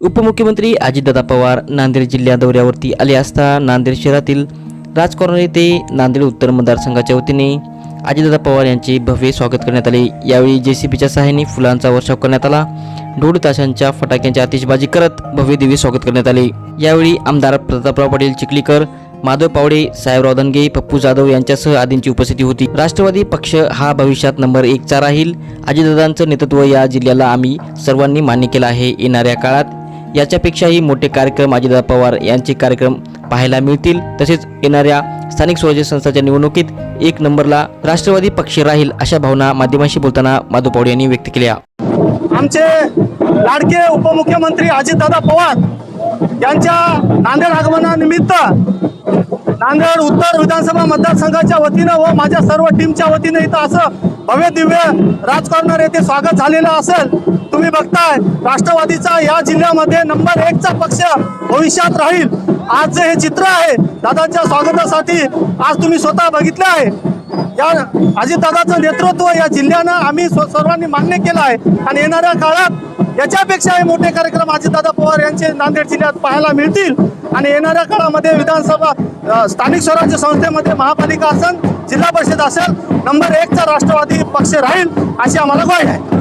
उपमुख्यमंत्री अजितदादा पवार नांदेड जिल्ह्या दौऱ्यावरती आले असता नांदेड शहरातील राजकारण येथे नांदेड उत्तर मतदारसंघाच्या वतीने अजितदादा पवार यांचे भव्य स्वागत करण्यात आले. यावेळी जे सी बीच्या सहाय्याने फुलांचा वर्षाव करण्यात आला. ढोल ताशांच्या फटाक्यांची आतिषबाजी करत भव्य दिव्य स्वागत करण्यात आले. यावेळी आमदार प्रतापराव पाटील चिखलीकर माधव पावडे साहेबराव दनगे पप्पू जाधव यांच्यासह आदींची उपस्थिती होती. राष्ट्रवादी पक्ष हा भविष्यात नंबर एकचा राहील. अजितदादांचं नेतृत्व या जिल्ह्याला आम्ही सर्वांनी मान्य केलं आहे. येणाऱ्या काळात याच्यापेक्षाही मोठे कार्यक्रम अजितदा पवार यांचे कार्यक्रम पाहायला मिळतील. तसेच येणाऱ्या स्थानिक स्वराज्य संस्थाच्या निवडणुकीत एक नंबरला राष्ट्रवादी पक्ष राहील अशा भावना माध्यमांशी बोलताना माधव पवार यांनी व्यक्त केल्या. आमचे लाडके उपमुख्यमंत्री अजितदादा पवार यांच्या नांदेड आगमनानिमित्त नांदेड उत्तर विधानसभा मतदारसंघाच्या वतीनं व माझ्या सर्व टीमच्या वतीनं इथं असं भव्य दिव्य राजकारणार येथे स्वागत झालेलं असेल. तुम्ही बघताय राष्ट्रवादीचा या जिल्ह्यामध्ये नंबर एकचा पक्ष भविष्यात राहील. आज जे हे चित्र आहे दादाच्या स्वागतासाठी आज तुम्ही स्वतः बघितले आहे. या अजितदादाचं नेतृत्व या जिल्ह्यानं आम्ही सर्वांनी मान्य केलं आहे. आणि येणाऱ्या काळात याच्यापेक्षाही मोठे कार्यक्रम अजितदादा पवार यांचे नांदेड जिल्ह्यात पाहायला मिळतील. आणि येणाऱ्या काळामध्ये विधानसभा स्थानिक स्वराज्य संस्थेमध्ये महापालिका असेल जिल्हा परिषद असेल नंबर एकचा राष्ट्रवादी पक्ष राहील अशी आम्हाला ग्वाही आहे.